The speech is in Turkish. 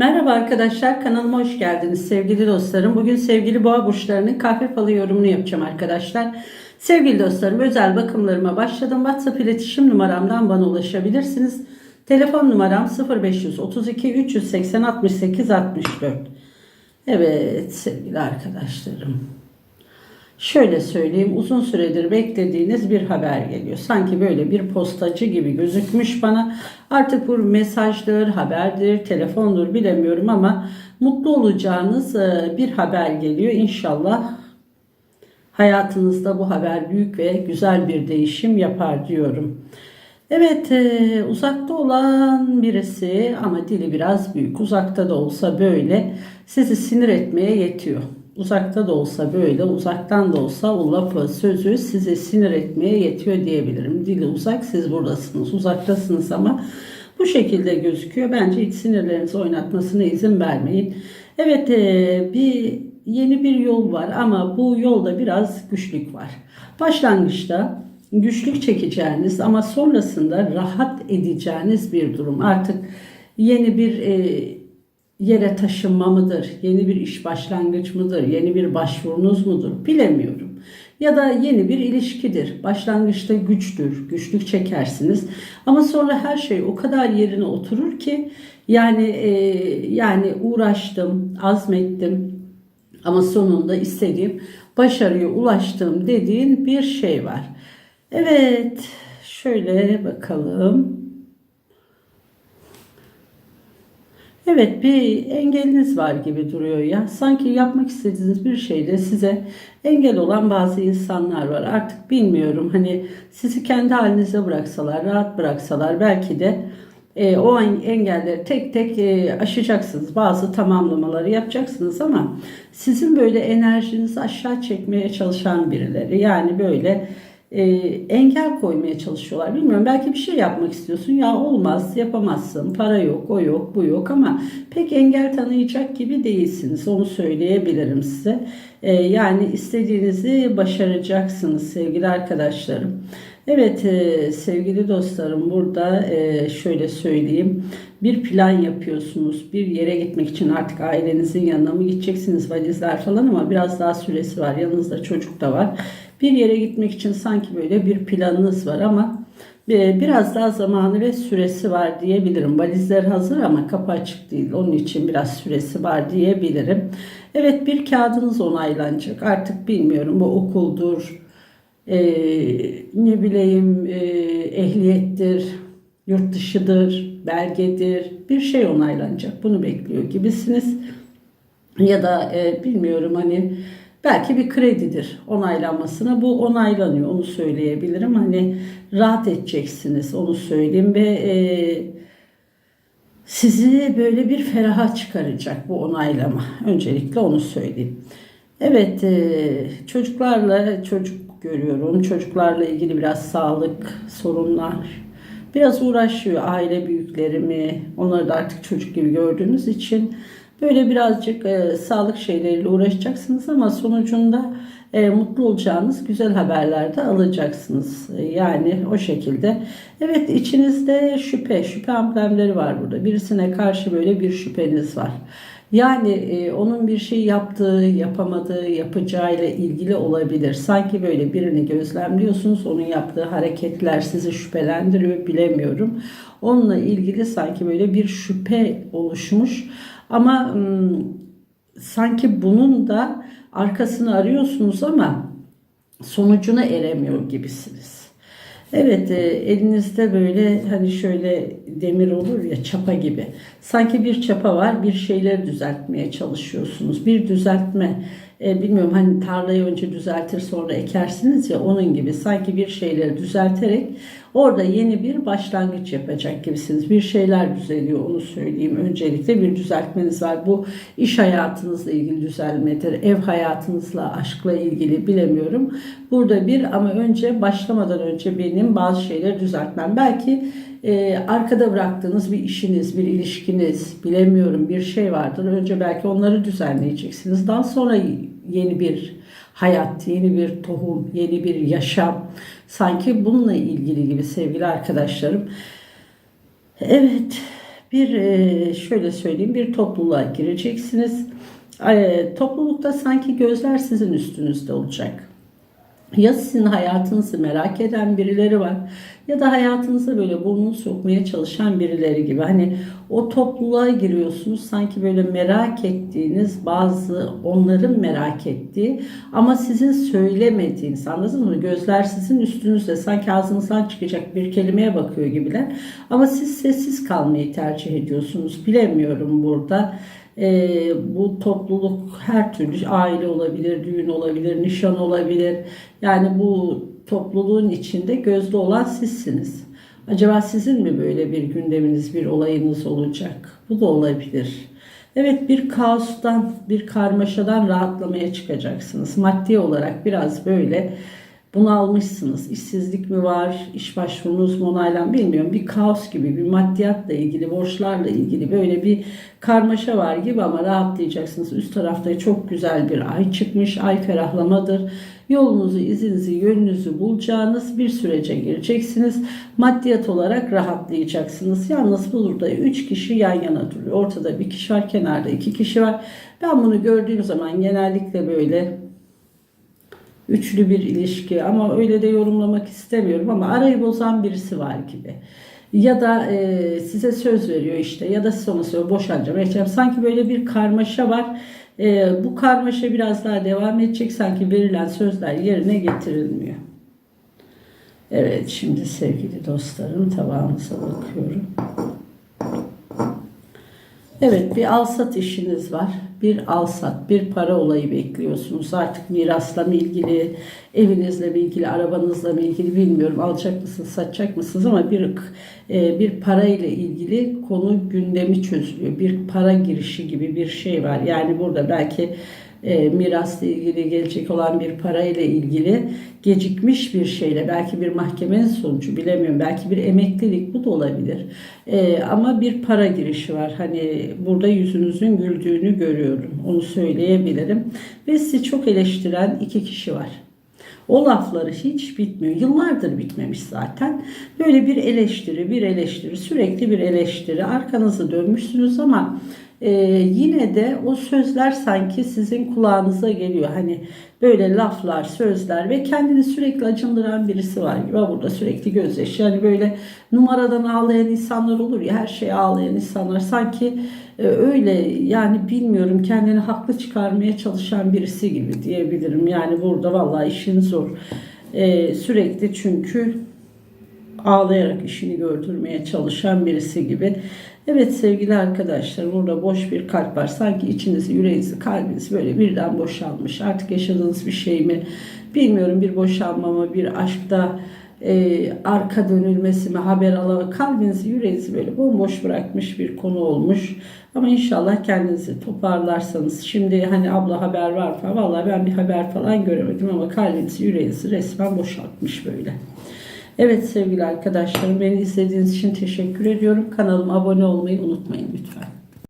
Merhaba arkadaşlar kanalıma hoş geldiniz sevgili dostlarım. Bugün sevgili boğa burçlarının kahve falı yorumunu yapacağım arkadaşlar. Sevgili dostlarım özel bakımlarıma başladım. WhatsApp iletişim numaramdan bana ulaşabilirsiniz. Telefon numaram 0532 380 68 64. Evet sevgili arkadaşlarım. Şöyle söyleyeyim uzun süredir beklediğiniz bir haber geliyor. Sanki böyle bir postacı gibi gözükmüş bana. Artık bu mesajdır, haberdir, telefondur bilemiyorum ama mutlu olacağınız e, bir haber geliyor. İnşallah hayatınızda bu haber büyük ve güzel bir değişim yapar diyorum. Evet e, uzakta olan birisi ama dili biraz büyük uzakta da olsa böyle sizi sinir etmeye yetiyor. Uzakta da olsa böyle uzaktan da olsa o lafı sözü sizi sinir etmeye yetiyor diyebilirim. Dili uzak siz buradasınız uzaktasınız ama bu şekilde gözüküyor. Bence hiç sinirlerinizi oynatmasına izin vermeyin. Evet e, bir yeni bir yol var ama bu yolda biraz güçlük var. Başlangıçta güçlük çekeceğiniz ama sonrasında rahat edeceğiniz bir durum. Artık yeni bir e, yere taşınma mıdır? Yeni bir iş başlangıç mıdır? Yeni bir başvurunuz mudur? Bilemiyorum. Ya da yeni bir ilişkidir. Başlangıçta güçtür, güçlük çekersiniz. Ama sonra her şey o kadar yerine oturur ki yani e, yani uğraştım, azmettim ama sonunda istediğim başarıya ulaştım dediğin bir şey var. Evet, şöyle bakalım. Evet bir engeliniz var gibi duruyor ya. Sanki yapmak istediğiniz bir şeyde size engel olan bazı insanlar var. Artık bilmiyorum hani sizi kendi halinize bıraksalar, rahat bıraksalar belki de e, o engelleri tek tek e, aşacaksınız. Bazı tamamlamaları yapacaksınız ama sizin böyle enerjinizi aşağı çekmeye çalışan birileri yani böyle e, engel koymaya çalışıyorlar. Bilmiyorum belki bir şey yapmak istiyorsun ya olmaz yapamazsın para yok o yok bu yok ama pek engel tanıyacak gibi değilsiniz onu söyleyebilirim size. E, yani istediğinizi başaracaksınız sevgili arkadaşlarım. Evet e, sevgili dostlarım burada e, şöyle söyleyeyim. Bir plan yapıyorsunuz. Bir yere gitmek için artık ailenizin yanına mı gideceksiniz valizler falan ama biraz daha süresi var. Yanınızda çocuk da var. Bir yere gitmek için sanki böyle bir planınız var ama e, biraz daha zamanı ve süresi var diyebilirim. Valizler hazır ama kapı açık değil. Onun için biraz süresi var diyebilirim. Evet bir kağıdınız onaylanacak. Artık bilmiyorum bu okuldur, e, ne bileyim e, ehliyettir, yurt dışıdır, belgedir bir şey onaylanacak. Bunu bekliyor gibisiniz. Ya da e, bilmiyorum hani belki bir kredidir onaylanmasına. Bu onaylanıyor onu söyleyebilirim. Hani rahat edeceksiniz onu söyleyeyim ve e, sizi böyle bir feraha çıkaracak bu onaylama. Öncelikle onu söyleyeyim. Evet e, çocuklarla çocuk görüyorum. Çocuklarla ilgili biraz sağlık sorunlar. Biraz uğraşıyor aile büyüklerimi. Onları da artık çocuk gibi gördüğünüz için böyle birazcık e, sağlık şeyleriyle uğraşacaksınız ama sonucunda e, mutlu olacağınız güzel haberler de alacaksınız. E, yani o şekilde. Evet içinizde şüphe, şüphe amblemleri var burada. Birisine karşı böyle bir şüpheniz var. Yani e, onun bir şey yaptığı, yapamadığı, yapacağıyla ilgili olabilir. Sanki böyle birini gözlemliyorsunuz, onun yaptığı hareketler sizi şüphelendiriyor, bilemiyorum. Onunla ilgili sanki böyle bir şüphe oluşmuş. Ama sanki bunun da arkasını arıyorsunuz ama sonucuna eremiyor gibisiniz. Evet e, elinizde böyle hani şöyle demir olur ya çapa gibi. Sanki bir çapa var bir şeyleri düzeltmeye çalışıyorsunuz. Bir düzeltme e, bilmiyorum hani tarlayı önce düzeltir sonra ekersiniz ya onun gibi. Sanki bir şeyleri düzelterek orada yeni bir başlangıç yapacak gibisiniz. Bir şeyler düzeliyor onu söyleyeyim. Öncelikle bir düzeltmeniz var. Bu iş hayatınızla ilgili düzelmedir. Ev hayatınızla, aşkla ilgili bilemiyorum. Burada bir ama önce başlamadan önce benim bazı şeyleri düzeltmem. Belki e, arkada bıraktığınız bir işiniz, bir ilişkiniz, bilemiyorum bir şey vardır. Önce belki onları düzenleyeceksiniz. Daha sonra yeni bir hayat, yeni bir tohum, yeni bir yaşam. Sanki bununla ilgili gibi sevgili arkadaşlarım. Evet, bir e, şöyle söyleyeyim bir topluluğa gireceksiniz. E, toplulukta sanki gözler sizin üstünüzde olacak. Ya sizin hayatınızı merak eden birileri var ya da hayatınıza böyle burnunu sokmaya çalışan birileri gibi. Hani o topluluğa giriyorsunuz sanki böyle merak ettiğiniz bazı onların merak ettiği ama sizin söylemediğiniz anladınız mı? Gözler sizin üstünüzde sanki ağzınızdan çıkacak bir kelimeye bakıyor gibiler. Ama siz sessiz kalmayı tercih ediyorsunuz. Bilemiyorum burada. Ee, bu topluluk her türlü aile olabilir, düğün olabilir, nişan olabilir. Yani bu topluluğun içinde gözde olan sizsiniz. Acaba sizin mi böyle bir gündeminiz, bir olayınız olacak? Bu da olabilir. Evet bir kaostan, bir karmaşadan rahatlamaya çıkacaksınız. Maddi olarak biraz böyle bunalmışsınız. İşsizlik mi var, iş başvurunuz mu onaylan bilmiyorum. Bir kaos gibi, bir maddiyatla ilgili, borçlarla ilgili böyle bir karmaşa var gibi ama rahatlayacaksınız. Üst tarafta çok güzel bir ay çıkmış. Ay ferahlamadır. Yolunuzu, izinizi, yönünüzü bulacağınız bir sürece gireceksiniz. Maddiyat olarak rahatlayacaksınız. Yalnız burada 3 kişi yan yana duruyor. Ortada bir kişi var, kenarda 2 kişi var. Ben bunu gördüğüm zaman genellikle böyle üçlü bir ilişki ama öyle de yorumlamak istemiyorum ama arayı bozan birisi var gibi. Ya da e, size söz veriyor işte ya da sonra söylüyor boşanacağım. Sanki böyle bir karmaşa var. E, bu karmaşa biraz daha devam edecek. Sanki verilen sözler yerine getirilmiyor. Evet şimdi sevgili dostlarım tabağımıza bakıyorum. Evet bir alsat işiniz var. Bir alsat, bir para olayı bekliyorsunuz. Artık mirasla mı ilgili, evinizle mi ilgili, arabanızla mı ilgili bilmiyorum. Alacak mısınız, satacak mısınız ama bir e, bir para ile ilgili konu gündemi çözülüyor. Bir para girişi gibi bir şey var. Yani burada belki e, mirasla ilgili gelecek olan bir para ile ilgili gecikmiş bir şeyle belki bir mahkemenin sonucu bilemiyorum belki bir emeklilik bu da olabilir e, ama bir para girişi var hani burada yüzünüzün güldüğünü görüyorum onu söyleyebilirim ve sizi çok eleştiren iki kişi var. O lafları hiç bitmiyor. Yıllardır bitmemiş zaten. Böyle bir eleştiri, bir eleştiri, sürekli bir eleştiri. Arkanızı dönmüşsünüz ama e, yine de o sözler sanki sizin kulağınıza geliyor. Hani böyle laflar, sözler ve kendini sürekli acındıran birisi var gibi. Burada sürekli gözyaşı. Yani böyle numaradan ağlayan insanlar olur ya her şeye ağlayan insanlar. Sanki e, öyle yani bilmiyorum kendini haklı çıkarmaya çalışan birisi gibi diyebilirim. Yani burada vallahi işin zor. E, sürekli çünkü ağlayarak işini gördürmeye çalışan birisi gibi. Evet sevgili arkadaşlar burada boş bir kalp var. Sanki içinizi, yüreğinizi, kalbiniz böyle birden boşalmış. Artık yaşadığınız bir şey mi bilmiyorum bir boşanma mı, bir aşkta e, arka dönülmesi mi, haber alama kalbinizi, yüreğinizi böyle bomboş bırakmış bir konu olmuş. Ama inşallah kendinizi toparlarsanız. Şimdi hani abla haber var falan. Vallahi ben bir haber falan göremedim ama kalbinizi, yüreğinizi resmen boşaltmış böyle. Evet sevgili arkadaşlarım beni izlediğiniz için teşekkür ediyorum. Kanalıma abone olmayı unutmayın lütfen.